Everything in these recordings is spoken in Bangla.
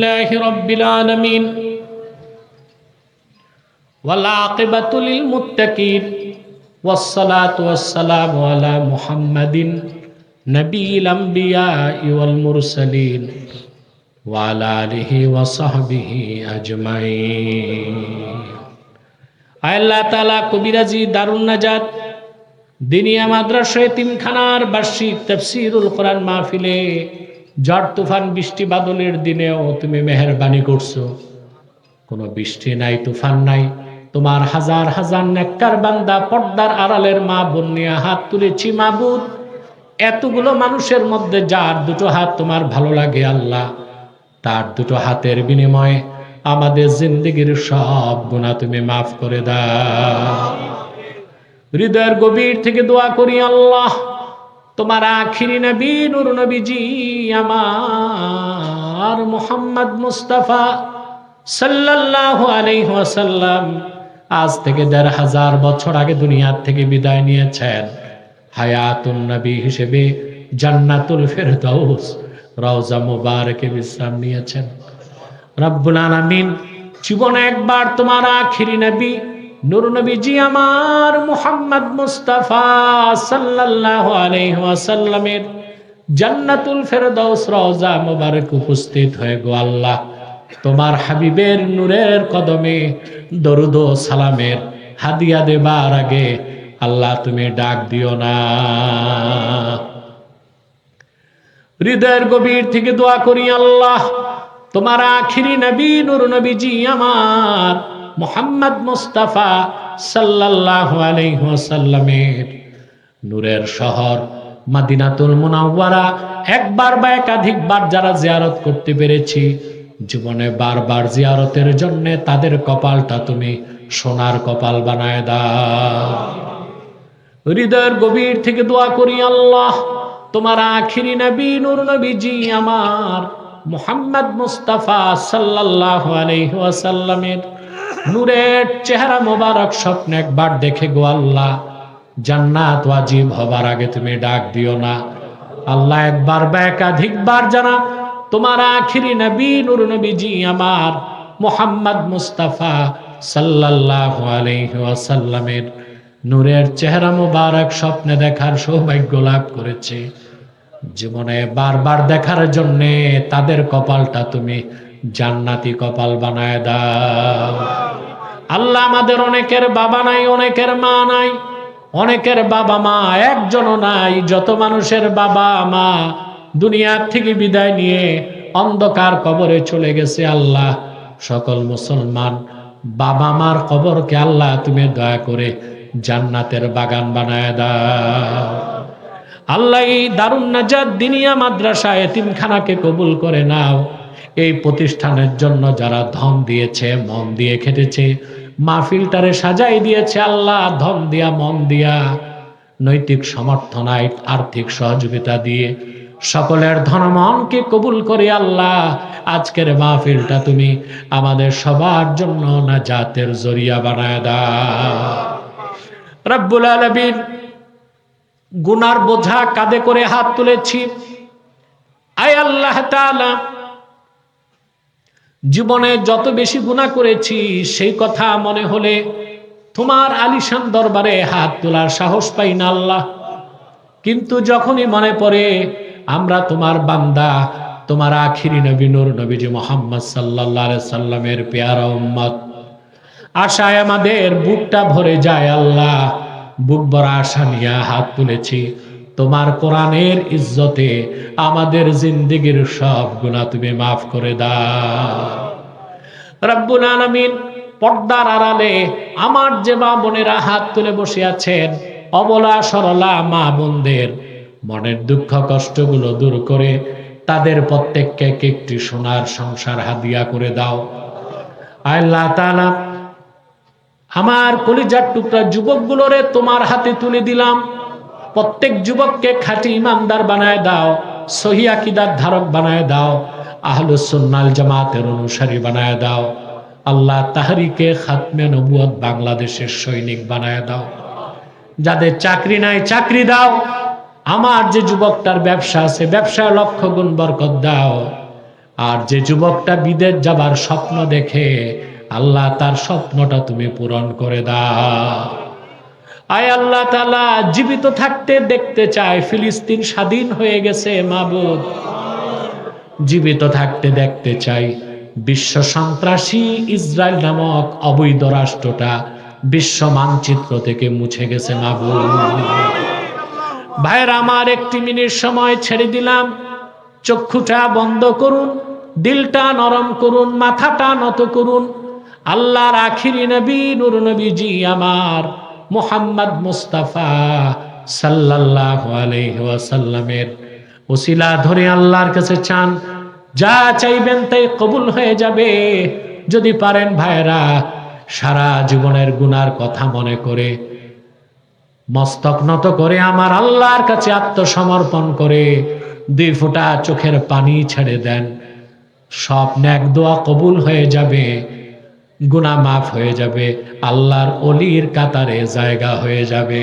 لله رب العالمين والعاقبة للمتقين والصلاة والسلام على محمد نبي الأنبياء والمرسلين وعلى آله وصحبه أجمعين আল্লাহ তালা কবিরাজি দারুন নাজাত দিনিয়া মাদ্রাসা তিনখানার বার্ষিক তফসিরুল কোরআন মাহফিলে ঝড় তুফান, বৃষ্টি বাদলের দিনেও তুমি মেহরবানি করছ। কোনো বৃষ্টি নাই, তুফান নাই। তোমার হাজার হাজার নেককার বান্দা পর্দার আড়ালের মা বন্যা হাত তুলেছি মাবুদ। এতগুলো মানুষের মধ্যে যার দুটো হাত তোমার ভালো লাগে আল্লাহ, তার দুটো হাতের বিনিময়ে আমাদের জিন্দগির সব গুণা তুমি মাফ করে দাও। হৃদয়ের গভীর থেকে দোয়া করি আল্লাহ। তোমার আখিরি নবী, নুর নবীজি আমার মোহাম্মদ মুস্তাফা সাল্লাল্লাহু আলাইহি ওয়াসাল্লাম আজ থেকে দেড় হাজার বছর আগে দুনিয়ার থেকে বিদায় নিয়েছেন। হায়াতুন নবী হিসেবে জান্নাতুল ফেরদাউস রওজা মুবারকে বিশ্রাম নিয়েছেন। রব্বুল আলামিন, জীবনে একবার তোমার আখিরি নবী নূর নবীজি আমার মুহাম্মদ মুস্তাফা সাল্লাল্লাহু আলাইহি ওয়াসাল্লামের জান্নাতুল ফেরদাউস রওজা মুবারক উপস্থিত হয়ে গো আল্লাহ। তোমার হাবিবের নূরের কদমে দরুদ সালামের হাদিয়া দেবার আগে আল্লাহ তুমি ডাক দিও না। হৃদয়ের গভীর থেকে দোয়া করি আল্লাহ। তোমার আখিরি নবী নূর নবীজি আমার মোহাম্মদ মুস্তাফা সাল্লাল্লাহু আলাইহি ওয়াসাল্লামের নূরের শহর মাদিনাতুল মুনাওয়ারা। একবার বা একাধিকবার যারা জিয়ারত করতে পেরেছি, জীবনে বারবার জিয়ারতের জন্য তাদের কপালটা তুমি সোনার কপাল বানায় দাও। হৃদয়ের গভীর থেকে দোয়া করি, আল্লাহ, তোমার আখিরি নবী, নূর নবীজি আমার মোহাম্মদ মুস্তাফা সাল্লাল্লাহু আলাইহি ওয়াসাল্লামের নূরের চেহারা মোবারক স্বপ্ন একবার দেখে গো আল্লাহ। জান্নাত ওয়াজিব হবার আগে তুমি ডাক দিও না। আল্লাহ একবার বা একাধিকবার জানা, তোমার আখিরি নবী, নূর নবীজি আমার মোহাম্মদ মুস্তাফা সাল্লাল্লাহু আলাইহি ওয়াসাল্লামের নূরের চেহারা মোবারক স্বপ্নে দেখার সৌভাগ্য লাভ করেছে। জীবনে বারবার দেখার জন্যে তাদের কপালটা তুমি জান্নাতি কপাল বানায় দাও। আল্লাহ আমাদের অনেকের বাবা নাই, অনেকের মা নাই, অনেকের বাবা মা, একজনও নাই। যত মানুষের বাবা মা দুনিয়ার থেকে বিদায় নিয়ে অন্ধকার কবরে চলে গেছে আল্লাহ। সকল মুসলমান বাবা মার কবরকে আল্লাহ তুমি দয়া করে জান্নাতের বাগান বানায় দাও। আল্লাহ এই দারুণ নাজাদ দিনিয়া মাদ্রাসা এতিমখানাকে কবুল করে নাও। এই প্রতিষ্ঠানের জন্য যারা ধন দিয়েছে, মন দিয়ে খেটেছে, মাহফিলটারে সাজাই দিয়েছে আল্লাহ, ধন দিয়া, মন দিয়া। নৈতিক সমর্থনায় আর্থিক সহযোগিতা দিয়ে সকলের ধনমনকে কবুল করে আল্লাহ, আজকের মাহফিলটা তুমি আমাদের সবার জন্য না জাতের জরিয়া বানায় দাও। রব্বুল আলবীর গুনার বোঝা কাঁধে করে হাত তুলেছি। আয় আল্লাহ তাআলা জীবনে যত বেশি গুণা করেছি, সেই কথা মনে হলে তোমার আলিশান দরবারে হাত তোলার সাহস পাই না আল্লাহ। কিন্তু যখনই মনে পড়ে, আমরা তোমার বান্দা, তোমার আখিরি নবী, নূর নবীজি মোহাম্মদ সাল্লাহ সাল্লামের পেয়ারা উম্মত। আশায় আমাদের বুকটা ভরে যায় আল্লাহ, বুক ভরা আশা নিয়ে হাত তুলেছি। তোমার কোরআনের ইজ্জতে আমাদের জিন্দিগির সব গুণা তুমি মাফ করে দাও। রব্বুল আলামিন পর্দার আড়ালে আমার যে মা বোনেরা হাত তুলে বসে আছেন, অবলা সরলা মা বোনদের মনের দুঃখ কষ্টগুলো দূর করে তাদের প্রত্যেককে একটি সোনার সংসার হাদিয়া করে দাও। আল্লাহ আমার কলিজার টুকরা যুবকগুলোরে তোমার হাতে তুলে দিলাম। প্রত্যেক যুবককে খাঁটি ইমানদার বানায় দাও, সহি আকিদার ধারক বানায় দাও আহলুসুন্নাল জামাতের অনুসারী বানায় দাও, আল্লাহ তাহারিকে খাতমে নবুয়ত বাংলাদেশের সৈনিক বানায় দাও। যাদের চাকরি নাই, চাকরি দাও। আমার যে যুবকটার ব্যবসা আছে, ব্যবসায় লক্ষ গুণ বরকত দাও। আর যে যুবকটা বিদেশ যাবার স্বপ্ন দেখে, আল্লাহ তার স্বপ্নটা তুমি পূরণ করে দাও। আয় আল্লাহ তালা জীবিত থাকতে দেখতে চায়, ফিলিস্তিন স্বাধীন হয়ে গেছে, মাবুদ। জীবিত থাকতে দেখতে চাই, বিশ্ব সন্ত্রাসী ইসরায়েল নামক অবৈধ রাষ্ট্রটা বিশ্ব মানচিত্র থেকে মুছে গেছে, মাবুদ। ভাইয়ের, আমার একটি মিনিট সময় ছেড়ে দিলাম। চক্ষুটা বন্ধ করুন, দিলটা নরম করুন, মাথাটা নত করুন। আল্লাহর আখিরি নবী, নুর নবীজি আমার মোহাম্মদ মুস্তাফা সাল্লাহ আলহাসাল্লামের ওসিলা ধরে আল্লাহর কাছে চান, যা চাইবেন তাই কবুল হয়ে যাবে। যদি পারেন ভাইরা সারা জীবনের গুনার কথা মনে করে, মস্তক নত করে আমার আল্লাহর কাছে আত্মসমর্পণ করে দুই ফোঁটা চোখের পানি ছেড়ে দেন। সব ন্যাক দোয়া কবুল হয়ে যাবে। গুনা মাফ হয়ে যাবে আল্লাহর অলির কাতারে জায়গা হয়ে যাবে।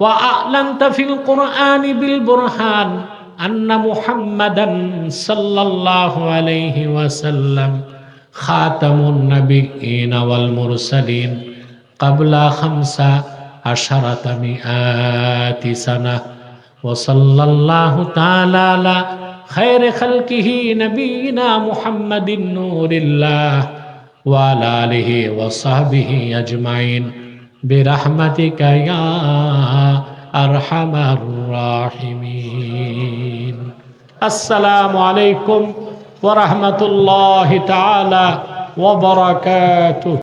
ওয়া আলান্তা ফিল কোরআনি বিল বুরহান আন্না মুহাম্মাদান সাল্লাল্লাহু আলাইহি ওয়াসাল্লাম খাতামুন নাবিয়িন ওয়াল মুরসালিন ক্বাবলা খামসা আশারাতা মিআতি সানা ওয়া সাল্লাল্লাহু তাআলা আলা খায়রি খালকিহি নাবিয়িনা মুহাম্মাদিন নূরিল্লাহ ওয়া আলা আলিহি ওয়া আজমাইন। برحمتك يا أرحم الراحمين. السلام عليكم ورحمة الله تعالى وبركاته.